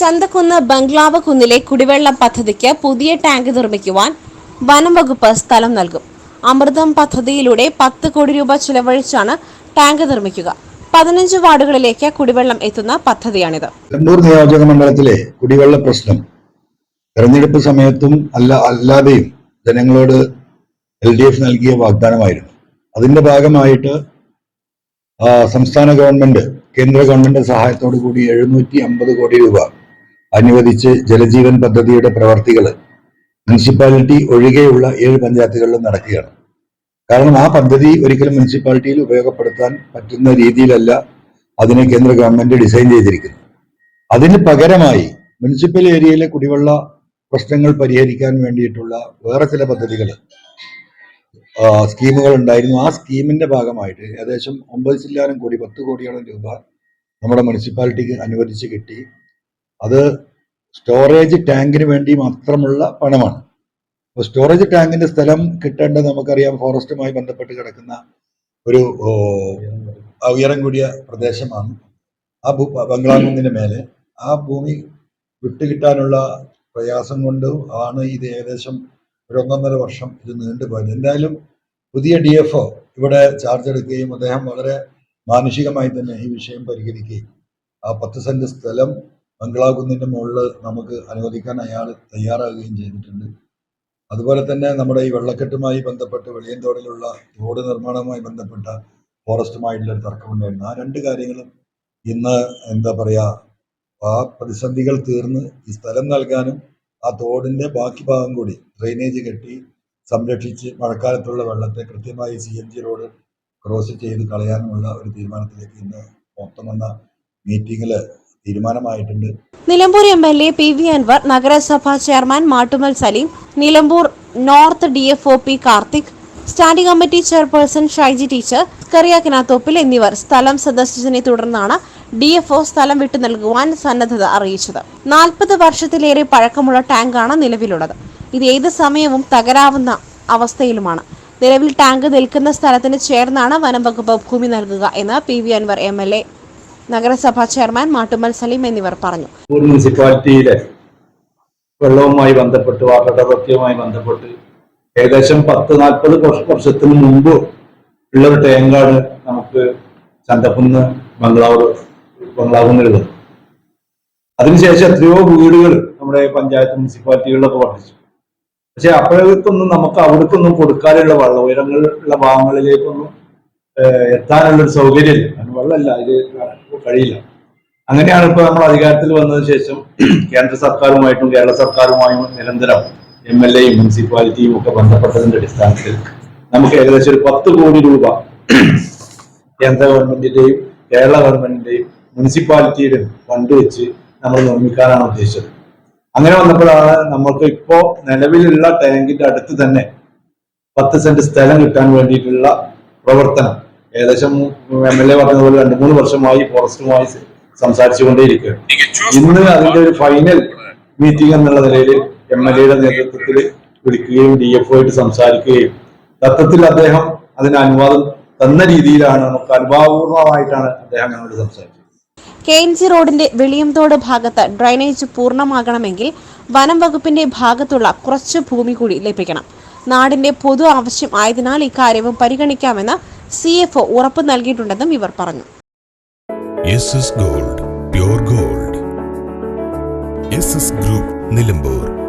ചന്തക്കുന്ന് ബംഗ്ലാവ് കുന്നിലെ കുടിവെള്ള പദ്ധതിക്ക് പുതിയ ടാങ്ക് നിർമ്മിക്കുവാൻ വനം വകുപ്പ് സ്ഥലം നൽകും. അമൃതം പദ്ധതിയിലൂടെ പത്ത് കോടി രൂപ ചിലവഴിച്ചാണ് ടാങ്ക് നിർമ്മിക്കുക. പതിനഞ്ച് വാർഡുകളിലേക്ക് കുടിവെള്ളം എത്തുന്ന പദ്ധതിയാണിത്. കണ്ണൂർ നിയോജക മണ്ഡലത്തിലെ കുടിവെള്ള പ്രശ്നം തെരഞ്ഞെടുപ്പ് സമയത്തും അല്ല അല്ലാതെയും ജനങ്ങളോട് എൽ ഡി എഫ് നൽകിയ വാഗ്ദാനമായിരുന്നു. അതിന്റെ ഭാഗമായിട്ട് സംസ്ഥാന ഗവൺമെന്റ് കേന്ദ്ര ഗവൺമെന്റ് സഹായത്തോടു കൂടി എഴുന്നൂറ്റി അമ്പത് കോടി രൂപ അനുവദിച്ച് ജലജീവൻ പദ്ധതിയുടെ പ്രവർത്തികൾ മുനിസിപ്പാലിറ്റി ഒഴികെയുള്ള ഏഴ് പഞ്ചായത്തുകളിലും നടക്കുകയാണ്. കാരണം ആ പദ്ധതി ഒരിക്കലും മുനിസിപ്പാലിറ്റിയിൽ ഉപയോഗപ്പെടുത്താൻ പറ്റുന്ന രീതിയിലല്ല അതിനെ കേന്ദ്ര ഗവൺമെന്റ് ഡിസൈൻ ചെയ്തിരിക്കുന്നത്. അതിന് പകരമായി മുനിസിപ്പൽ ഏരിയയിലെ കുടിവെള്ള പ്രശ്നങ്ങൾ പരിഹരിക്കാൻ വേണ്ടിയിട്ടുള്ള വേറെ ചില പദ്ധതികൾ സ്കീമുകൾ ഉണ്ടായിരുന്നു. ആ സ്കീമിന്റെ ഭാഗമായിട്ട് ഏകദേശം ഒമ്പത് ചില്ലാനും കോടി പത്ത് കോടിയോളം രൂപ നമ്മുടെ മുനിസിപ്പാലിറ്റിക്ക് അനുവദിച്ച് കിട്ടി. അത് സ്റ്റോറേജ് ടാങ്കിന് വേണ്ടി മാത്രമുള്ള പണമാണ്. അപ്പോൾ സ്റ്റോറേജ് ടാങ്കിന്റെ സ്ഥലം കിട്ടേണ്ടത് നമുക്കറിയാം ഫോറസ്റ്റുമായി ബന്ധപ്പെട്ട് കിടക്കുന്ന ഒരു ഉയരം കൂടിയ പ്രദേശമാണ്. ആ ഭൂ ബംഗ്ലാകുന്നിന് മേലെ. ആ ഭൂമി വിട്ടുകിട്ടാനുള്ള പ്രയാസം കൊണ്ട് ആണ് ഇത് ഏകദേശം ഒരു ഒന്നൊന്നര വർഷം ഇത് നീണ്ടുപോയത് എന്തായാലും പുതിയ ഡി എഫ് ഒ ഇവിടെ ചാർജ് എടുക്കുകയും അദ്ദേഹം വളരെ മാനുഷികമായി തന്നെ ഈ വിഷയം പരിഹരിക്കുകയും ആ പത്ത് സെന്റ് സ്ഥലം ബംഗ്ലാകുന്നിന്റെ മുകളിൽ നമുക്ക് അനുവദിക്കാൻ അയാൾ തയ്യാറാകുകയും ചെയ്തിട്ടുണ്ട്. അതുപോലെ തന്നെ നമ്മുടെ ഈ വെള്ളക്കെട്ടുമായി ബന്ധപ്പെട്ട് വെളിയന്തോടിലുള്ള റോഡ് നിർമ്മാണവുമായി ബന്ധപ്പെട്ട ഫോറസ്റ്റുമായിട്ടുള്ള ഒരു തർക്കമുണ്ടായിരുന്നു ആ രണ്ട് കാര്യങ്ങളും ഇന്ന് എന്താ പറയാ ആ പ്രതിസന്ധികൾ തീർന്ന് ഈ സ്ഥലം നൽകാനും ആ തോടിന്റെ ബാക്കി ഭാഗം കൂടി ഡ്രെയിനേജ് കെട്ടി സംരക്ഷിച്ച് മഴക്കാലത്തുള്ള വെള്ളത്തെ കൃത്യമായി C M G road cross ചെയ്ത് കളയാനുമുള്ള ഒരു തീരുമാനത്തിലേക്ക് ഇന്ന് മൊത്തം വന്ന മീറ്റിംഗിൽ തീരുമാനമായിട്ടുണ്ട്. Nilambur M L A P V Anvar നഗരസഭാ chairman Mattummal Saleem Nilambur north D F O P Karthik standing committee chairperson Shyji teacher Kariyakkinathoppil എന്നിവർ സ്ഥലം സന്ദർശിച്ചതിനെ തുടർന്നാണ് ഡി എഫ് ഒ സ്ഥലം വിട്ടു നൽകുവാൻ സന്നദ്ധത അറിയിച്ചത്. നാൽപ്പത് വർഷത്തിലേറെ പഴക്കമുള്ള ടാങ്കാണ് നിലവിലുള്ളത്. ഇത് ഏത് സമയവും തകരാവുന്ന അവസ്ഥയിലുമാണ്. നിലവിൽ ടാങ്ക് നിൽക്കുന്ന സ്ഥലത്തിന് ചേർന്നാണ് വനം വകുപ്പ് ഭൂമി നൽകുക എന്ന് P V Anvar M L A നഗരസഭാ ചെയർമാൻ മാട്ടുമൽ സലീം എന്നിവർ പറഞ്ഞു. മുനിസിപ്പാലിറ്റിയിലെ വെള്ളവുമായി ബന്ധപ്പെട്ട് വാട്ടർ ബന്ധപ്പെട്ട് ഏകദേശം പത്ത് നാൽപ്പത് വർഷത്തിന് മുമ്പ് ഉള്ള ഒരു ടാങ്കാണ് നമുക്ക് ചന്തക്കുന്ന് ബംഗ്ലാവ് ബംഗ്ലാവുന്നുള്ളത്. അതിനുശേഷം എത്രയോ വീടുകൾ നമ്മുടെ പഞ്ചായത്ത് മുനിസിപ്പാലിറ്റികളിലൊക്കെ വർദ്ധിച്ചു. പക്ഷെ അപ്പോഴേക്കൊന്നും നമുക്ക് അവിടേക്കൊന്നും കൊടുക്കാനുള്ള വെള്ളം ഉയരങ്ങളുള്ള ഭാഗങ്ങളിലേക്കൊന്നും എത്താനുള്ള ഒരു സൗകര്യമില്ല. കാരണം വെള്ളമല്ല ഇത് കഴിയില്ല. അങ്ങനെയാണ് ഇപ്പൊ നമ്മൾ അധികാരത്തിൽ വന്നതിന് ശേഷം കേന്ദ്ര സർക്കാരുമായിട്ടും കേരള സർക്കാരുമായും നിരന്തരം എം എൽ എയും മുനിസിപ്പാലിറ്റിയും ഒക്കെ ബന്ധപ്പെട്ടതിന്റെ അടിസ്ഥാനത്തിൽ നമുക്ക് ഏകദേശം ഒരു പത്ത് കോടി രൂപ കേന്ദ്ര ഗവൺമെന്റിന്റെയും കേരള ഗവൺമെന്റിന്റെയും മുനിസിപ്പാലിറ്റിയുടെയും ഫണ്ട് വെച്ച് നമ്മൾ നിർമ്മിക്കാനാണ് ഉദ്ദേശിച്ചത്. അങ്ങനെ വന്നപ്പോഴാണ് നമുക്ക് ഇപ്പോ നിലവിലുള്ള ടാങ്കിന്റെ അടുത്ത് തന്നെ പത്ത് സെന്റ് സ്ഥലം കിട്ടാൻ വേണ്ടിയിട്ടുള്ള പ്രവർത്തനം. ഏകദേശം എം എൽ എ പറഞ്ഞതുപോലെ രണ്ട് മൂന്ന് വർഷമായി ഫോറസ്റ്റുമായി സംസാരിച്ചുകൊണ്ടേയിരിക്കുകയാണ്. ഇന്ന് അതിന്റെ ഒരു ഫൈനൽ മീറ്റിംഗ് എന്നുള്ള നിലയിൽ എം എൽ എയുടെ നേതൃത്വത്തിൽ വിളിക്കുകയും ഡി എഫ് ആയിട്ട് സംസാരിക്കുകയും തത്വത്തിൽ അദ്ദേഹം അതിന് അനുവാദം തന്ന രീതിയിലാണ് നമുക്ക് അനുഭാവപൂർണമായിട്ടാണ് അദ്ദേഹം ഞങ്ങളോട് സംസാരിച്ചത്. കെ എൻ ജി റോഡിന്റെ വെളിയംതോട് ഭാഗത്ത് ഡ്രൈനേജ് പൂർണമാകണമെങ്കിൽ വനം വകുപ്പിന്റെ ഭാഗത്തുള്ള കുറച്ച് ഭൂമി കൂടി ലഭിക്കണം. നാടിന്റെ പൊതു ആവശ്യം ആയതിനാൽ ഇക്കാര്യവും പരിഗണിക്കാമെന്ന് സി എഫ് ഉറപ്പ് നൽകിയിട്ടുണ്ടെന്നും ഇവർ പറഞ്ഞു. Gold gold group Nilambur